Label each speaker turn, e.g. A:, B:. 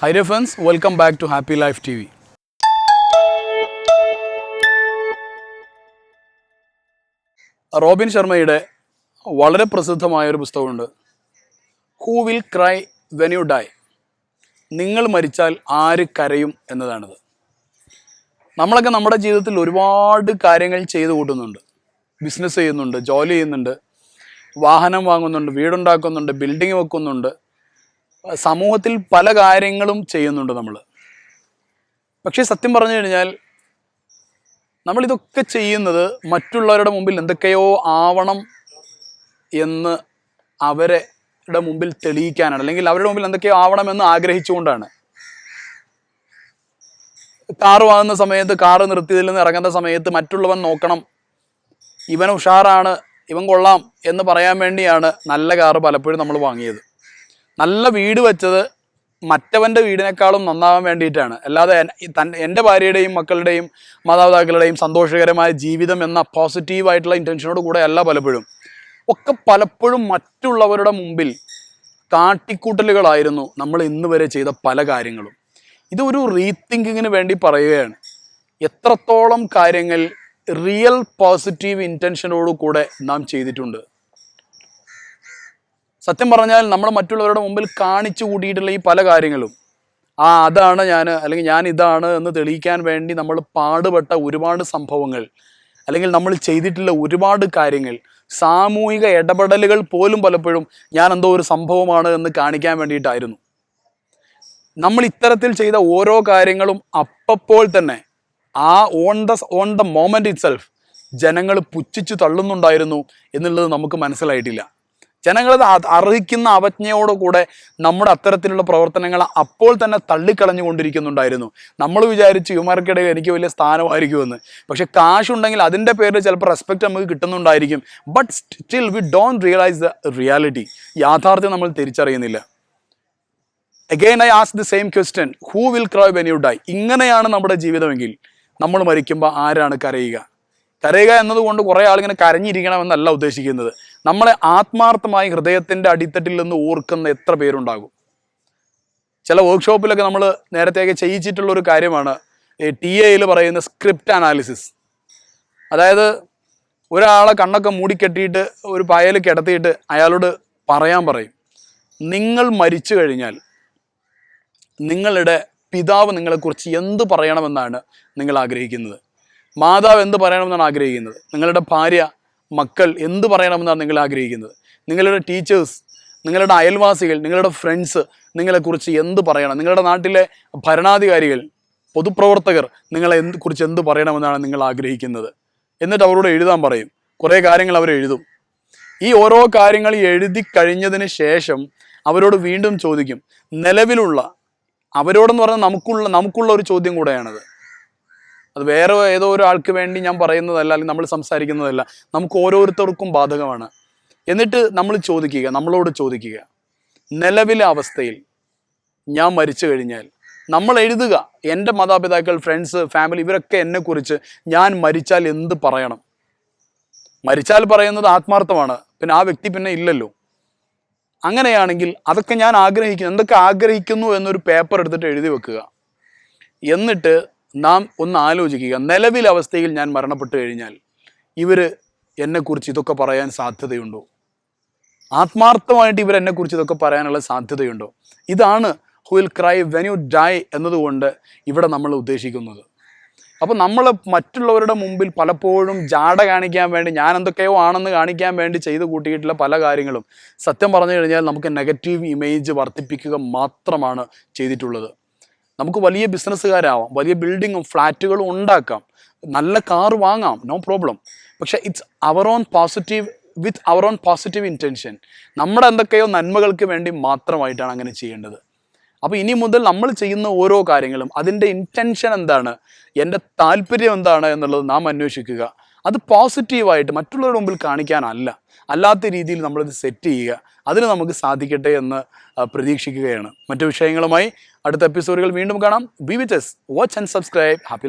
A: Hi friends welcome back to happy life T V Robin ശർമ്മയുടെ വളരെ പ്രസിദ്ധമായ ഒരു പുസ്തകമുണ്ട്. Who will cry when you die നിങ്ങൾ മരിച്ചാൽ ആര് കരയും എന്നതാണിത്. നമ്മളൊക്കെ നമ്മുടെ ജീവിതത്തിൽ ഒരുപാട് കാര്യങ്ങൾ ചെയ്തു കൂട്ടുന്നുണ്ട്. ബിസിനസ് ചെയ്യുന്നുണ്ട് ജോലി ചെയ്യുന്നുണ്ട് വാഹനം വാങ്ങുന്നുണ്ട് വീടുണ്ടാക്കുന്നുണ്ട് ബിൽഡിംഗ് വെക്കുന്നുണ്ട്. സമൂഹത്തിൽ പല കാര്യങ്ങളും ചെയ്യുന്നുണ്ട് നമ്മൾ പക്ഷേ സത്യം പറഞ്ഞു കഴിഞ്ഞാൽ നമ്മളിതൊക്കെ ചെയ്യുന്നത് മറ്റുള്ളവരുടെ മുമ്പിൽ എന്തൊക്കെയോ ആവണം എന്ന് അവരുടെ മുമ്പിൽ തെളിയിക്കാനാണ്. അല്ലെങ്കിൽ അവരുടെ മുമ്പിൽ എന്തൊക്കെയോ ആവണമെന്ന് ആഗ്രഹിച്ചുകൊണ്ടാണ്. കാറ് വാങ്ങുന്ന സമയത്ത് കാറ് നിർത്തിയതിൽ നിന്ന് ഇറങ്ങുന്ന സമയത്ത് മറ്റുള്ളവൻ നോക്കണം ഇവൻ ഉഷാറാണ് ഇവൻ കൊള്ളാം എന്ന് പറയാൻ വേണ്ടിയാണ് നല്ല കാറ് പലപ്പോഴും നമ്മൾ വാങ്ങിയത്. നല്ല വീട് വെച്ചത് മറ്റവന്റെ വീടിനേക്കാളും നന്നാവാൻ വേണ്ടിയിട്ടാണ്. അല്ലാതെ എന്റെ ഭാര്യയുടെയും മക്കളുടെയും മാതാപിതാക്കളുടെയും സന്തോഷകരമായ ജീവിതം എന്ന പോസിറ്റീവായിട്ടുള്ള ഇന്റൻഷനോട് കൂടെ അല്ല പലപ്പോഴും. ഒക്കെ പലപ്പോഴും മറ്റുള്ളവരുടെ മുമ്പിൽ കാട്ടിക്കൂട്ടലുകളായിരുന്നു നമ്മൾ ഇന്ന് വരെ ചെയ്ത പല കാര്യങ്ങളും. ഇത് ഒരു റീതിങ്കിങ്ങിന് വേണ്ടി പറയുകയാണ്. എത്രത്തോളം കാര്യങ്ങൾ റിയൽ പോസിറ്റീവ് ഇന്റൻഷനോട് കൂടെ നാം ചെയ്തിട്ടുണ്ട്. സത്യം പറഞ്ഞാൽ നമ്മൾ മറ്റുള്ളവരുടെ മുമ്പിൽ കാണിച്ചു കൂട്ടിയിട്ടുള്ള ഈ പല കാര്യങ്ങളും. ആ അതാണ് ഞാൻ അല്ലെങ്കിൽ ഞാൻ ഇതാണ് എന്ന് തെളിയിക്കാൻ വേണ്ടി നമ്മൾ പാടുപെട്ട ഒരുപാട് സംഭവങ്ങൾ. അല്ലെങ്കിൽ നമ്മൾ ചെയ്തിട്ടുള്ള ഒരുപാട് കാര്യങ്ങൾ. സാമൂഹിക ഇടപെടലുകൾ പോലും പലപ്പോഴും ഞാൻ എന്തോ ഒരു സംഭവമാണ് എന്ന് കാണിക്കാൻ വേണ്ടിയിട്ടായിരുന്നു. നമ്മൾ ഇത്തരത്തിൽ ചെയ്ത ഓരോ കാര്യങ്ങളും അപ്പപ്പോൾ തന്നെ ആ on the on the moment itself ജനങ്ങൾ പുച്ഛിച്ചു തള്ളുന്നുണ്ടായിരുന്നു എന്നുള്ളത് നമുക്ക് മനസ്സിലായിട്ടില്ല. ജനങ്ങൾ അർഹിക്കുന്ന അവജ്ഞയോടുകൂടെ നമ്മുടെ അത്തരത്തിലുള്ള പ്രവർത്തനങ്ങൾ അപ്പോൾ തന്നെ തള്ളിക്കളഞ്ഞുകൊണ്ടിരിക്കുന്നുണ്ടായിരുന്നു. നമ്മൾ വിചാരിച്ചു യുവമാർക്കിടയിൽ എനിക്ക് വലിയ സ്ഥാനമായിരിക്കുമെന്ന്. പക്ഷെ കാശുണ്ടെങ്കിൽ അതിന്റെ പേരിൽ ചിലപ്പോൾ റെസ്പെക്റ്റ് നമുക്ക് കിട്ടുന്നുണ്ടായിരിക്കും. But still we don't realise the reality യാഥാർത്ഥ്യം നമ്മൾ തിരിച്ചറിയുന്നില്ല. Again I ask the same question who will cry when you die ഇങ്ങനെയാണ് നമ്മുടെ ജീവിതമെങ്കിൽ നമ്മൾ മരിക്കുമ്പോൾ ആരാണ് കരയുക? കരയുക എന്നതുകൊണ്ട് കുറേ ആളിങ്ങനെ കരഞ്ഞിരിക്കണമെന്നല്ല ഉദ്ദേശിക്കുന്നത്. നമ്മളെ ആത്മാർത്ഥമായി ഹൃദയത്തിന്റെ അടിത്തട്ടിൽ നിന്ന് ഓർക്കുന്ന എത്ര പേരുണ്ടാകും? ചില വർക്ക്ഷോപ്പിലൊക്കെ നമ്മൾ നേരത്തെയൊക്കെ ചെയ്യിച്ചിട്ടുള്ള ഒരു കാര്യമാണ് ടി എയിൽ പറയുന്ന സ്ക്രിപ്റ്റ് അനാലിസിസ് അതായത് ഒരാളെ കണ്ണൊക്കെ മൂടിക്കെട്ടിയിട്ട് ഒരു പായൽ കിടത്തിയിട്ട് അയാളോട് പറയാൻ പറയും നിങ്ങൾ മരിച്ചു കഴിഞ്ഞാൽ നിങ്ങളുടെ പിതാവ് നിങ്ങളെക്കുറിച്ച് എന്ത് പറയണമെന്നാണ് നിങ്ങൾ ആഗ്രഹിക്കുന്നത്? മാതാവ് എന്ത് പറയണമെന്നാണ് ആഗ്രഹിക്കുന്നത്? നിങ്ങളുടെ ഭാര്യ മക്കൾ എന്ത് പറയണമെന്നാണ് നിങ്ങൾ ആഗ്രഹിക്കുന്നത്? നിങ്ങളുടെ ടീച്ചേഴ്സ് നിങ്ങളുടെ അയൽവാസികൾ നിങ്ങളുടെ ഫ്രണ്ട്സ് നിങ്ങളെക്കുറിച്ച് എന്ത് പറയണം? നിങ്ങളുടെ നാട്ടിലെ ഭരണാധികാരികൾ പൊതുപ്രവർത്തകർ നിങ്ങളെ എന്ത് കുറിച്ച് എന്ത് പറയണമെന്നാണ് നിങ്ങൾ ആഗ്രഹിക്കുന്നത്? എന്നിട്ട് അവരോട് എഴുതാൻ പറയും. കുറേ കാര്യങ്ങൾ അവർ എഴുതും. ഈ ഓരോ കാര്യങ്ങൾ എഴുതി കഴിഞ്ഞതിന് ശേഷം അവരോട് വീണ്ടും ചോദിക്കും. നിലവിലുള്ള അവരോടെന്ന് പറഞ്ഞാൽ നമുക്കുള്ള നമുക്കുള്ള ഒരു ചോദ്യം കൂടെയാണത്. അത് വേറെ ഏതോ ഒരാൾക്ക് വേണ്ടി ഞാൻ പറയുന്നതല്ല അല്ലെങ്കിൽ നമ്മൾ സംസാരിക്കുന്നതല്ല. നമുക്ക് ഓരോരുത്തർക്കും ബാധകമാണ്. എന്നിട്ട് നമ്മൾ ചോദിക്കുക നമ്മളോട് ചോദിക്കുക. നിലവിലെ അവസ്ഥയിൽ ഞാൻ മരിച്ചു കഴിഞ്ഞാൽ നമ്മൾ എഴുതുക എന്റെ മാതാപിതാക്കൾ ഫ്രണ്ട്സ് ഫാമിലി ഇവരൊക്കെ എന്നെക്കുറിച്ച് ഞാൻ മരിച്ചാൽ എന്ത് പറയണം? മരിച്ചാൽ പറയുന്നത് ആത്മാർത്ഥമാണ് പിന്നെ ആ വ്യക്തി പിന്നെ ഇല്ലല്ലോ. അങ്ങനെയാണെങ്കിൽ അതൊക്കെ ഞാൻ ആഗ്രഹിക്കുന്നു എന്തൊക്കെ ആഗ്രഹിക്കുന്നു എന്നൊരു പേപ്പർ എടുത്തിട്ട് എഴുതി വെക്കുക. എന്നിട്ട് നാം ഒന്ന് ആലോചിക്കുക. നിലവിൽ അവസ്ഥയിൽ ഞാൻ മരണപ്പെട്ടു കഴിഞ്ഞാൽ ഇവർ എന്നെക്കുറിച്ച് ഇതൊക്കെ പറയാൻ സാധ്യതയുണ്ടോ? ആത്മാർത്ഥമായിട്ട് ഇവർ എന്നെക്കുറിച്ച് ഇതൊക്കെ പറയാനുള്ള സാധ്യതയുണ്ടോ? ഇതാണ് who will cry when you die എന്നതുകൊണ്ട് ഇവിടെ നമ്മൾ ഉദ്ദേശിക്കുന്നത്. അപ്പോൾ നമ്മൾ മറ്റുള്ളവരുടെ മുമ്പിൽ പലപ്പോഴും ജാട കാണിക്കാൻ വേണ്ടി ഞാൻ എന്തൊക്കെയോ ആണെന്ന് കാണിക്കാൻ വേണ്ടി ചെയ്തു കൂട്ടിയിട്ടുള്ള പല കാര്യങ്ങളും സത്യം പറഞ്ഞു കഴിഞ്ഞാൽ നമുക്ക് നെഗറ്റീവ് ഇമേജ് വർദ്ധിപ്പിക്കുക മാത്രമാണ് ചെയ്തിട്ടുള്ളത്. നമുക്ക് വലിയ ബിസിനസ്സുകാരാവാം വലിയ ബിൽഡിങ്ങും ഫ്ലാറ്റുകളും ഉണ്ടാക്കാം. നല്ല കാർ വാങ്ങാം നോ പ്രോബ്ലം. പക്ഷേ it's our own positive with our own positive intention. നമ്മുടെ എന്തൊക്കെയോ നന്മകൾക്ക് വേണ്ടി മാത്രമായിട്ടാണ് അങ്ങനെ ചെയ്യേണ്ടത്. അപ്പോൾ ഇനി മുതൽ നമ്മൾ ചെയ്യുന്ന ഓരോ കാര്യങ്ങളും അതിന്റെ ഇന്റൻഷൻ എന്താണ് എന്റെ താല്പര്യം എന്താണ് എന്നുള്ളത് നാം അന്വേഷിക്കുക. അത് പോസിറ്റീവായിട്ട് മറ്റുള്ളവരുടെ മുമ്പിൽ കാണിക്കാനല്ല. അല്ലാത്ത രീതിയിൽ നമ്മളിത് സെറ്റ് ചെയ്യുക. അതിന് നമുക്ക് സാധിക്കട്ടെ എന്ന് പ്രതീക്ഷിക്കുകയാണ്. മറ്റു വിഷയങ്ങളുമായി അടുത്ത എപ്പിസോഡുകൾ വീണ്ടും കാണാം. Be with us watch and subscribe happy